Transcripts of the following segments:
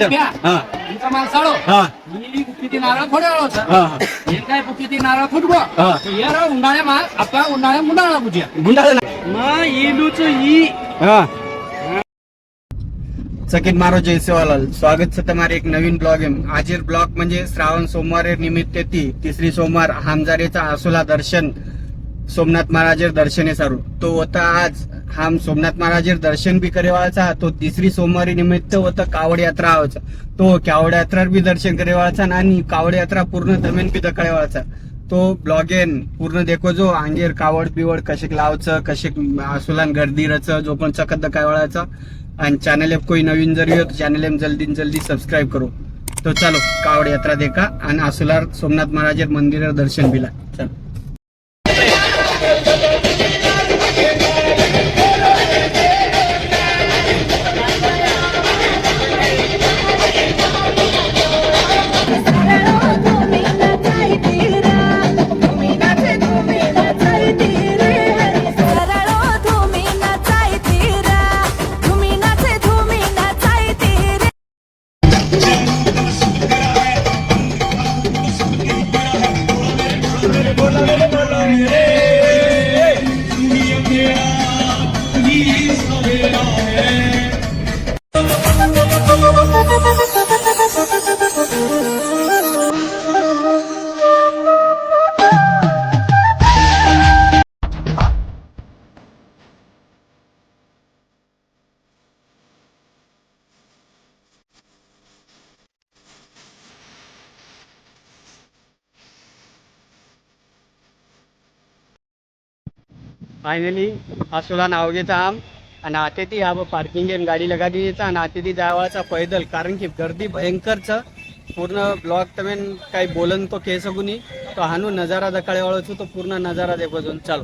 प्या हा तुमचा माल साळो हा ही किती नारळ थोडे वेळ हा हे काय किती नारळ फुटबो हा. हे रा उन्हाळ्या मा आपला उन्हाळ्या मुंडाळा बुजिया गुंडाळा मग इलूच ई હા સકિત મારો જય સેવાલાલ સ્વાગત છે તમારે એક નવીન બ્લોગ એમ આજે બ્લોગ म्हणजे શ્રાવણ સોમવારે નિમિત્તે ती तिसरी सोमवार हामजारेचा आसोला दर्शन सोमनाथ महाराजेर दर्शने सारू तो होता आज हम सोमनाथ महाराजेर दर्शन बी करेवाळचा तो तिसरी सोमवारी निमित्त होतं कावड यात्रा आवचा तो कावड यात्रा भी दर्शन करेवाळचा आणि कावड यात्रा पूर्ण जमीन बी था तो ब्लॉगेन पूर्ण देखो जो आंगेर कावड बिवड कशेक लावचं कशेक आसोलान गर्दी रच जो पण चकत दकाळवाळाचा. आणि चॅनल एप कोई नवीन जर हो चॅनल एम जल्दी जल्दी सबस्क्राईब करो. तो चालो कावड यात्रा देखा आणि आसोलार सोमनाथ महाराजेर मंदिर दर्शन बिला. चल. फायनली आसोला नावगेचा आम आणि आता ती हा पार्किंग गाडी लगा द्यायचा आणि आता ती जावाचा पैदल कारण की गर्दी भयंकरच. पूर्ण ब्लॉक तमेन काही बोलन तो के सगुनी तो हानू नजारा दकाळे वळचू तो पूर्ण नजारा दे बजून चालू.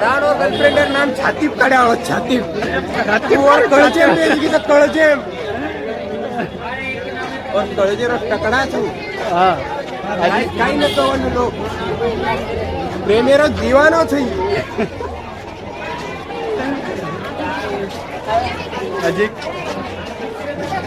રાણ ઓર ગર્લફ્રેન્ડ નામ છાતીપ કાઢ્યા વાળો છાતીપ. છાતીપ ઓર કળજેમ એ કીધું કળજેમ. ઓર કળજેરો ટકડા છું. હા. કઈ ન કહેવાનું લો પ્રેમેરો જીવાનો થઈ હજી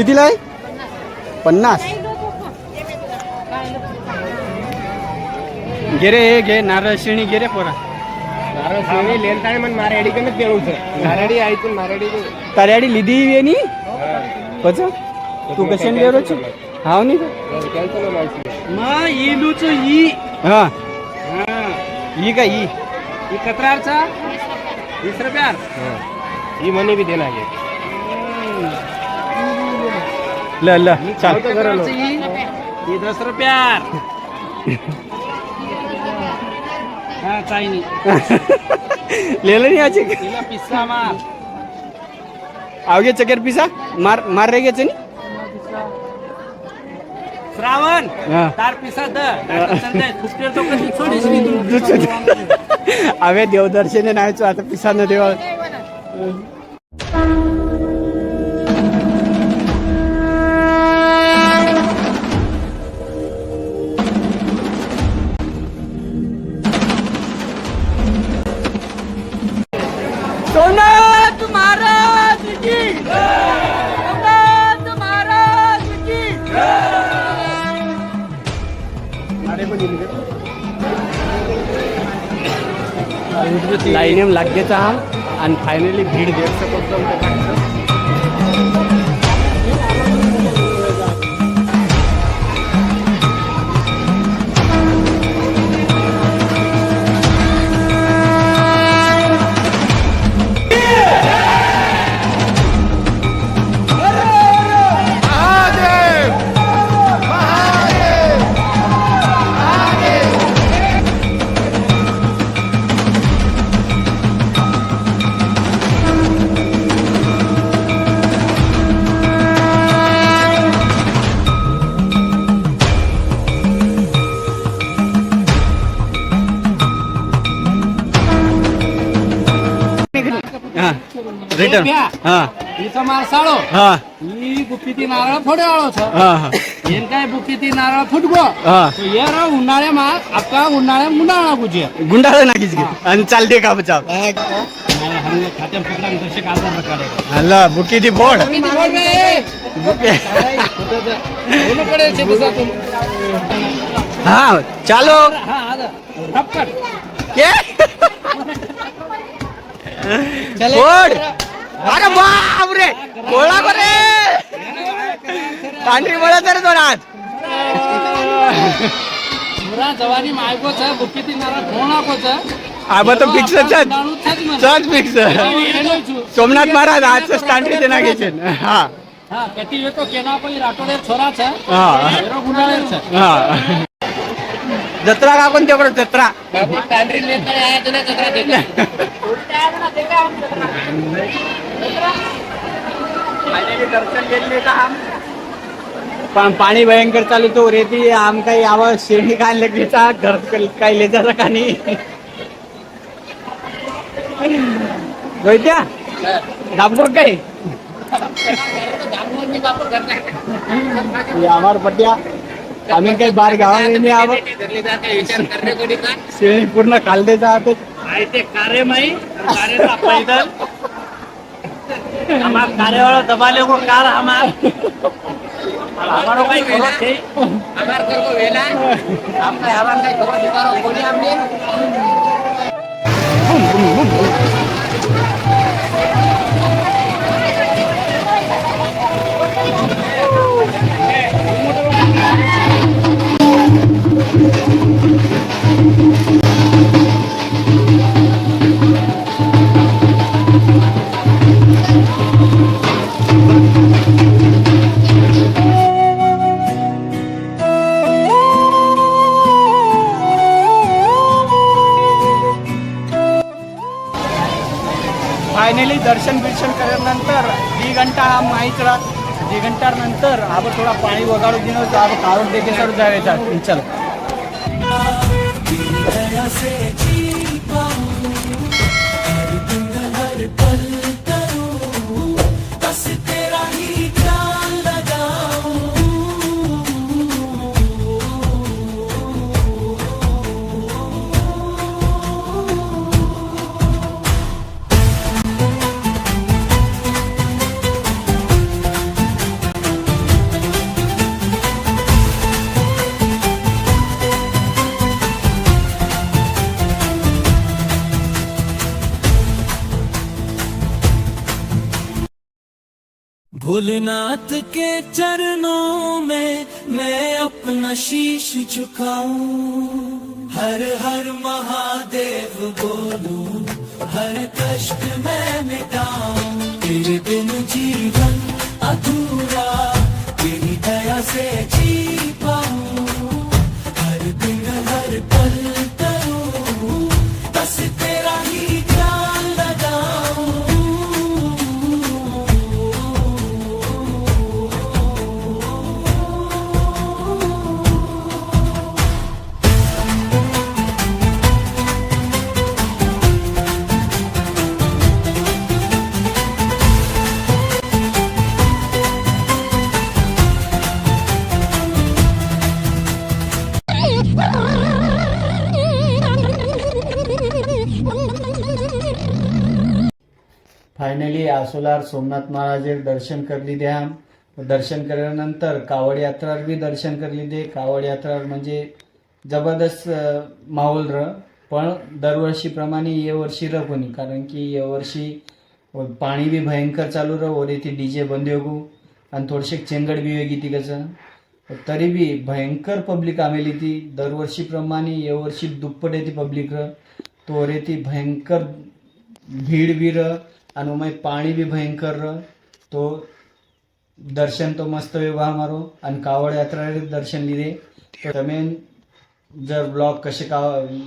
कितीला आहे? पन्नास. गेरे हे घे नारळ शिणी गेरे पोरा. तराडी लिदी येनी पच तू कशाने गेलो हाव नी मा इलूच ई. हा. ई का ई? कत्रारचा? वीस रुपया ही. मनी बी देणार ल ल चाल ये दस रुपया हाँ चाइनी ले लेनी आज पिस्सा मार आओ गया चकर पिसा मार मार रह गया चनी श्रावण तार पिसा द हवे देवदर्शने नाही आता पिसा न देवा लाईनेम लागेचा आणि फायनली भीड देऊ शकतो રિટર્ન હા. ઈ તો માર સાળો. હા. ઈ ગુફીતી નારળ ફોડવાળો છે. હા હા. એમ કાય ગુફીતી નારળ ફૂટગો. હા. તો યાર ઉનાળે માં આપકા ઉનાળે ગુંડાળા ગુજે. ગુંડાળા નાખી છે. અને ચાલ દે કા બચાવ હાલા બુકી થી ફોડ હા ચાલો. હા હા કે? बोड अरे बाप रे गोळा करे पांढरी मला तर दोनात जवानी मायकोच बुक्किती नारळ फोनाकोच आबा तो फिक्स चच फिक्स सोमनाथ महाराज आजचं स्टांड ते ना घेचे हा हा कटी येतो केना पण राठोडे छोराच हा एरो गुंडाळेच हा जत्रा का कोणत्या बरं जत्रा पांढरी नेता आहे तुला जत्रा देते पा- पाणी भयंकर चालू तो रेती आम काही आवाज शिरणी काय लगेचा घर काही लेजाचा का नाही? गोयत्या दामपूर काही आम्हार पट्ट्या आम्ही काही बाहेर गावा नाही आव विचार करणे कोणी का? शिरणी पूर्ण कालदे जाते. ते कार्य माई कार्य पैदल. हमार कार्यवाला दबाले को कार हमार हमारो काही खबर थे हमार कर को वेला. हम काय हमार काही खबर दिकारो कोणी हमने घंटा हा माहीत राहत नंतर आपण थोडा पाणी वगाडू दिनो तर आपण काढून देखील सर जायचा चल. भोलेनाथ के चरणों में मैं अपना शीश झुकाऊं। हर हर महादेव बोलूं हर कष्ट मैं मिटाऊं। तेरे बिन जीवन अधूरा तेरी दया से जी पाऊं। आसोलार सोमनाथ महाराजेर दर्शन करली द्या. दर्शन केल्यानंतर कावड यात्रार बी दर्शन करली दे. कावड यात्रार म्हणजे जबरदस्त माहोल र. पण दरवर्षीप्रमाणे ये वर्षी र कोणी. कारण की येवर्षी पाणी बी भयंकर चालू र. और ती डी जे बंद होगू. आणि थोडीशी चेंगड बी वेगळी ती कसं तरी बी भयंकर पब्लिक आमेली ती दरवर्षीप्रमाणे येवर्षी दुप्पट येते पब्लिक र. तो ती भयंकर भीड बी र. आणि मग पाणी बी भयंकर र तो દર્શન તો મસ્ત એવા અમારો અને કાવડ યાત્રા દર્શન લીધે તો તમે जर ब्लॉग कसे का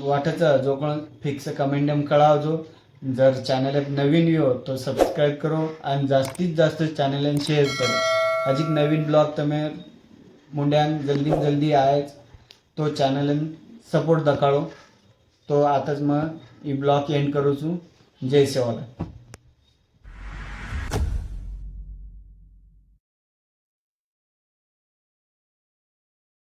वाटायचं जो कोण फिक्स कमेंट कळावजो जर चॅनल नवीन येऊ तो सबस्क्राईब करो आणि जास्तीत जास्त चॅनल शेअर करो अधिक नवीन ब्लॉग તમે मुंड्यान जल्दी जल्दी आहेच तो चॅनल सपोर्ट दखाडो તો આત જ માં એ બ્લોગ એન્ડ કરું છું જય સેવાલાલ